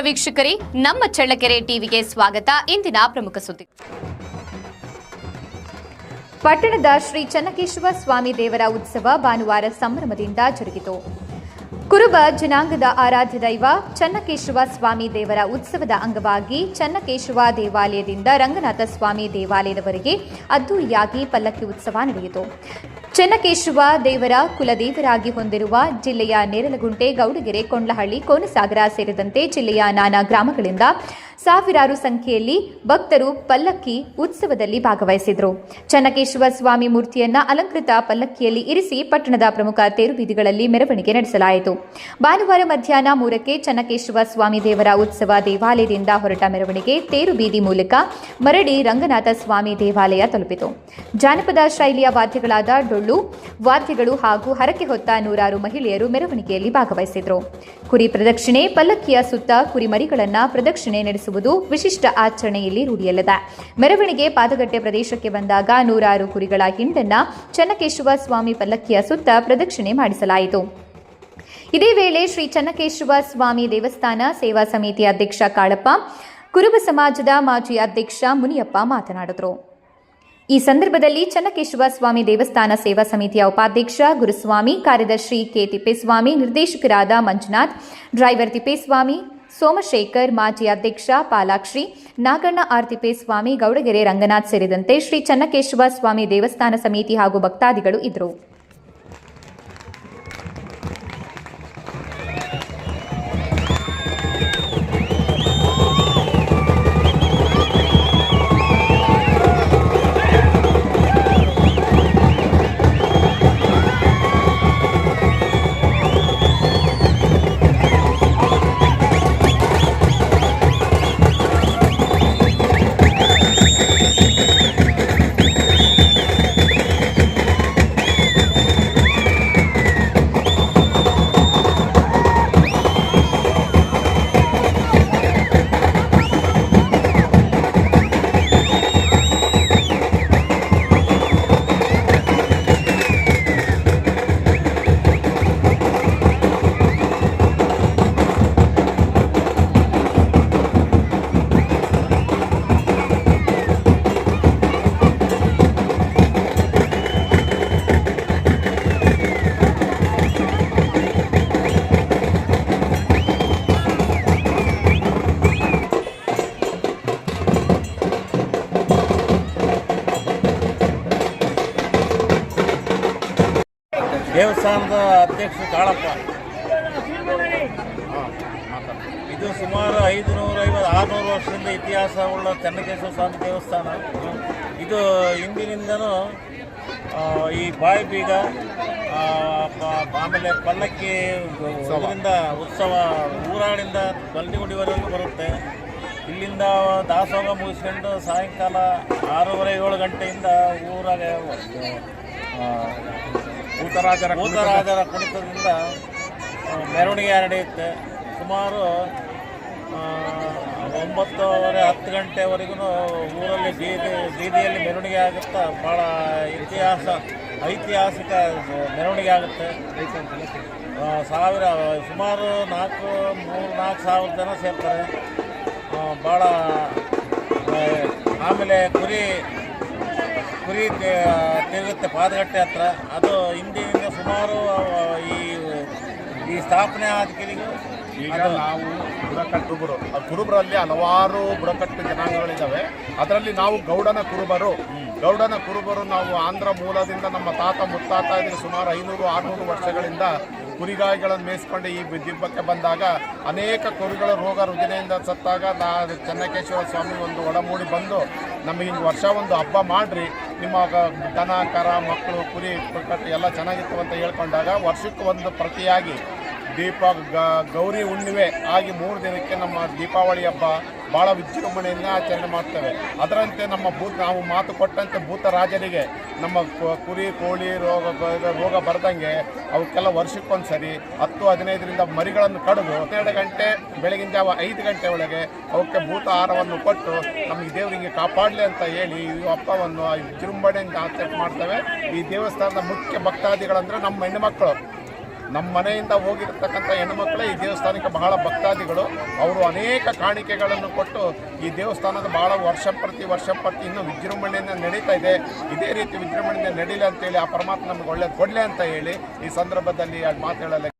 ವೀಕ್ಷಕರೇ, ನಮ್ಮ ಚಳ್ಳಕೆರೆ ಟಿವಿಗೆ ಸ್ವಾಗತ. ಇಂದಿನ ಪ್ರಮುಖ ಸುದ್ದಿ. ಪಟ್ಟಣದ ಶ್ರೀ ಚನ್ನಕೇಶವ ಸ್ವಾಮಿ ದೇವರ ಉತ್ಸವ ಭಾನುವಾರ ಸಂಭ್ರಮದಿಂದ ಜರುಗಿತು. ಕುರುಬ ಜನಾಂಗದ ಆರಾಧ್ಯ ದೈವ ಚನ್ನಕೇಶವ ಸ್ವಾಮಿ ದೇವರ ಉತ್ಸವದ ಅಂಗವಾಗಿ ಚನ್ನಕೇಶವ ದೇವಾಲಯದಿಂದ ರಂಗನಾಥ ಸ್ವಾಮಿ ದೇವಾಲಯದವರೆಗೆ ಅದ್ದೂರಿಯಾಗಿ ಪಲ್ಲಕ್ಕಿ ಉತ್ಸವ ನಡೆಯಿತು. ಚನ್ನಕೇಶವ ದೇವರ ಕುಲದೇವರಾಗಿ ಹೊಂದಿರುವ ಜಿಲ್ಲೆಯ ನೇರಲಗುಂಟೆ, ಗೌಡಗೆರೆ, ಕೊಂಡ್ಲಹಳ್ಳಿ, ಕೋನಸಾಗರ ಸೇರಿದಂತೆ ಜಿಲ್ಲೆಯ ನಾನಾ ಗ್ರಾಮಗಳಿಂದ ಸಾವಿರಾರು ಸಂಖ್ಯೆಯಲ್ಲಿ ಭಕ್ತರು ಪಲ್ಲಕ್ಕಿ ಉತ್ಸವದಲ್ಲಿ ಭಾಗವಹಿಸಿದರು. ಚನ್ನಕೇಶವ ಸ್ವಾಮಿ ಮೂರ್ತಿಯನ್ನ ಅಲಂಕೃತ ಪಲ್ಲಕ್ಕಿಯಲ್ಲಿ ಇರಿಸಿ ಪಟ್ಟಣದ ಪ್ರಮುಖ ತೇರು ಬೀದಿಗಳಲ್ಲಿ ಮೆರವಣಿಗೆ ನಡೆಸಲಾಯಿತು. ಭಾನುವಾರ ಮಧ್ಯಾಹ್ನ ಮೂರಕ್ಕೆ ಚನ್ನಕೇಶವ ಸ್ವಾಮಿ ದೇವರ ಉತ್ಸವ ದೇವಾಲಯದಿಂದ ಹೊರಟ ಮೆರವಣಿಗೆ ತೇರು ಬೀದಿ ಮೂಲಕ ಮರಡಿ ರಂಗನಾಥ ಸ್ವಾಮಿ ದೇವಾಲಯ ತಲುಪಿತು. ಜಾನಪದ ಶೈಲಿಯ ವಾದ್ಯಗಳಾದ ಡೊಳ್ಳು, ವಾದ್ಯಗಳು ಹಾಗೂ ಹರಕೆ ಹೊತ್ತ ನೂರಾರು ಮಹಿಳೆಯರು ಮೆರವಣಿಗೆಯಲ್ಲಿ ಭಾಗವಹಿಸಿದರು. ಕುರಿ ಪ್ರದಕ್ಷಿಣೆ, ಪಲ್ಲಕ್ಕಿಯ ಸುತ್ತ ಕುರಿಮರಿಗಳನ್ನು ಪ್ರದಕ್ಷಿಣೆ ನಡೆಸುವುದು ವಿಶಿಷ್ಟ ಆಚರಣೆಯಲ್ಲಿ ರೂಢಿಯಲ್ಲದೆ. ಮೆರವಣಿಗೆ ಪಾದಗಟ್ಟೆ ಪ್ರದೇಶಕ್ಕೆ ಬಂದಾಗ ನೂರಾರು ಕುರಿಗಳ ಹಿಂಡನ್ನ ಚನ್ನಕೇಶವ ಸ್ವಾಮಿ ಪಲ್ಲಕ್ಕಿಯ ಸುತ್ತ ಪ್ರದಕ್ಷಿಣೆ ಮಾಡಿಸಲಾಯಿತು. ಇದೇ ವೇಳೆ ಶ್ರೀ ಚನ್ನಕೇಶವ ಸ್ವಾಮಿ ದೇವಸ್ಥಾನ ಸೇವಾ ಸಮಿತಿ ಅಧ್ಯಕ್ಷ ಕಾಳಪ್ಪ, ಕುರುಬ ಸಮಾಜದ ಮಾಜಿ ಅಧ್ಯಕ್ಷ ಮುನಿಯಪ್ಪ ಮಾತನಾಡಿದರು. ಈ ಸಂದರ್ಭದಲ್ಲಿ ಚನ್ನಕೇಶವ ಸ್ವಾಮಿ ದೇವಸ್ಥಾನ ಸೇವಾ ಸಮಿತಿಯ ಉಪಾಧ್ಯಕ್ಷ ಗುರುಸ್ವಾಮಿ, ಕಾರ್ಯದರ್ಶಿ ಕೆ ತಿಪ್ಪೇಸ್ವಾಮಿ, ನಿರ್ದೇಶಕರಾದ ಮಂಜುನಾಥ್, ಡ್ರೈವರ್ ತಿಪ್ಪೇಸ್ವಾಮಿ, ಸೋಮಶೇಖರ್, ಮಾಜಿ ಅಧ್ಯಕ್ಷ ಪಾಲಾಕ್ಷಿ, ನಾಗಣ್ಣ ಆರ್ ತಿಪ್ಪೇಸ್ವಾಮಿ, ಗೌಡಗೆರೆ ರಂಗನಾಥ್ ಸೇರಿದಂತೆ ಶ್ರೀ ಚನ್ನಕೇಶವ ಸ್ವಾಮಿ ದೇವಸ್ಥಾನ ಸಮಿತಿ ಹಾಗೂ ಭಕ್ತಾದಿಗಳು ಇದ್ದರು. ದೇವಸ್ಥಾನದ ಅಧ್ಯಕ್ಷ ಕಾಳಪ್ಪ ಇದು ಸುಮಾರು ಐದುನೂರ ಐವತ್ತು ಆರುನೂರು ವರ್ಷದಿಂದ ಇತಿಹಾಸವುಳ್ಳ ಚೆನ್ನಕೇಶ್ವರ ಸ್ವಾಮಿ ದೇವಸ್ಥಾನ. ಇದು ಹಿಂದಿನಿಂದನೂ ಈ ಬಾಯಿ ಬೀಗ ಆಮೇಲೆ ಪಲ್ಲಕ್ಕಿ ಇದರಿಂದ ಉತ್ಸವ ಊರಾಳಿಂದ ಬಲ್ಲಿಗುಡಿವರೆಗೂ ಬರುತ್ತೆ. ಇಲ್ಲಿಂದ ದಾಸೋಹ ಮುಗಿಸ್ಕೊಂಡು ಸಾಯಂಕಾಲ ಆರೂವರೆ ಏಳು ಗಂಟೆಯಿಂದ ಊರಾಗ ಆ, ಊತರಾಜರ ಭೂತರಾಜರ ಕುಣಿತದಿಂದ ಮೆರವಣಿಗೆ ನಡೆಯುತ್ತೆ ಸುಮಾರು ಒಂಬತ್ತೂವರೆ ಹತ್ತು ಗಂಟೆವರೆಗೂ ಊರಲ್ಲಿ ಬೀದಿ ಬೀದಿಯಲ್ಲಿ ಮೆರವಣಿಗೆ ಆಗುತ್ತಾ ಭಾಳ ಇತಿಹಾಸ ಐತಿಹಾಸಿಕ ಮೆರವಣಿಗೆ ಆಗುತ್ತೆ. ಸಾವಿರ ಸುಮಾರು ನಾಲ್ಕು ಮೂರು ನಾಲ್ಕು ಸಾವಿರ ಜನ ಸೇರ್ತಾರೆ. ಭಾಳ ಆಮೇಲೆ ಕುರಿ ಕುರಿ ತಿರುಗುತ್ತೆ ಪಾದಗಟ್ಟೆ ಹತ್ರ. ಅದು ಹಿಂದಿನಿಂದ ಸುಮಾರು ಈ ಈ ಸ್ಥಾಪನೆ ಆದ ಕೆಲಿಗೂ ಈಗ ನಾವು ಬುಡಕಟ್ಟು ಆ ಕುರುಬರಲ್ಲಿ ಹಲವಾರು ಬುಡಕಟ್ಟು ಜನಾಂಗಗಳಿದ್ದಾವೆ. ಅದರಲ್ಲಿ ನಾವು ಗೌಡನ ಕುರುಬರು. ಗೌಡನ ಕುರುಬರು ನಾವು ಆಂಧ್ರ ಮೂಲದಿಂದ ನಮ್ಮ ತಾತ ಮುತ್ತಾತ ಸುಮಾರು ಐನೂರು, ಆರುನೂರು ವರ್ಷಗಳಿಂದ ಕುರಿಗಾಯಿಗಳನ್ನು ಮೇಯಿಸ್ಕೊಂಡು ಈ ದಿಬ್ಬಕ್ಕೆ ಬಂದಾಗ ಅನೇಕ ಕುರಿಗಳ ರೋಗ ರುಜಿನೆಯಿಂದ ಸತ್ತಾಗ ನಾ ಚನ್ನಕೇಶ್ವರ ಸ್ವಾಮಿ ಒಂದು ಒಡಮೂಡಿ ಬಂದು, ನಮಗೆ ಹಿಂಗೆ ವರ್ಷ ಒಂದು ಹಬ್ಬ ಮಾಡ್ರಿ. ನಿಮ್ಮ ದನ ಕರ ಮಕ್ಕಳು ಕುರಿ ಕಟ್ಟು ಎಲ್ಲ ಚೆನ್ನಾಗಿತ್ತು ಅಂತ ಹೇಳ್ಕೊಂಡಾಗ ವರ್ಷಕ್ಕೆ ಒಂದು ಪ್ರತಿಯಾಗಿ ದೀಪ ಗೌರಿ ಹುಣ್ಣಿಮೆ ಆಗಿ ಮೂರು ದಿನಕ್ಕೆ ನಮ್ಮ ದೀಪಾವಳಿ ಹಬ್ಬ ಭಾಳ ವಿಜೃಂಭಣೆಯಿಂದ ಆಚರಣೆ ಮಾಡ್ತೇವೆ. ಅದರಂತೆ ನಮ್ಮ ಭೂತ ನಾವು ಮಾತು ಕೊಟ್ಟಂತೆ ಭೂತ ರಾಜರಿಗೆ ನಮ್ಮ ಕುರಿ, ಕೋಳಿ ರೋಗ ರೋಗ ಬರ್ದಂಗೆ ಅವಕ್ಕೆಲ್ಲ ವರ್ಷಕ್ಕೊಂದು ಸರಿ ಹತ್ತು ಹದಿನೈದರಿಂದ ಮರಿಗಳನ್ನು ಕಡಿದು ಹನ್ನೆರಡು ಗಂಟೆ ಬೆಳಗಿನ ಜಾವ ಐದು ಗಂಟೆ ಒಳಗೆ ಅವಕ್ಕೆ ಭೂತ ಆಹಾರವನ್ನು ಕೊಟ್ಟು ನಮಗೆ ದೇವರಿಗೆ ಕಾಪಾಡಲಿ ಅಂತ ಹೇಳಿ ಈ ಹಬ್ಬವನ್ನು ವಿಜೃಂಭಣೆಯಿಂದ ಆಚರಣೆ ಮಾಡ್ತೇವೆ. ಈ ದೇವಸ್ಥಾನದ ಮುಖ್ಯ ಭಕ್ತಾದಿಗಳಂದರೆ ನಮ್ಮ ಹೆಣ್ಣುಮಕ್ಕಳು ನಮ್ಮ ಮನೆಯಿಂದ ಹೋಗಿರ್ತಕ್ಕಂಥ ಹೆಣ್ಮಕ್ಳೇ ಈ ದೇವಸ್ಥಾನಕ್ಕೆ ಬಹಳ ಭಕ್ತಾದಿಗಳು. ಅವರು ಅನೇಕ ಕಾಣಿಕೆಗಳನ್ನು ಕೊಟ್ಟು ಈ ದೇವಸ್ಥಾನದ ಬಹಳ ವರ್ಷ ಪ್ರತಿ ವರ್ಷ ಪ್ರತಿ ಇನ್ನೂ ವಿಜೃಂಭಣೆಯಿಂದ ನಡೀತಾ ಇದೆ. ಇದೇ ರೀತಿ ವಿಜೃಂಭಣೆಯಿಂದ ನಡೀಲಿ ಅಂತೇಳಿ ಆ ಪರಮಾತ್ಮ ನಮಗೆ ಒಳ್ಳೆ ಕೊಡಲಿ ಅಂತ ಹೇಳಿ ಈ ಸಂದರ್ಭದಲ್ಲಿ ಮಾತು ಹೇಳಲು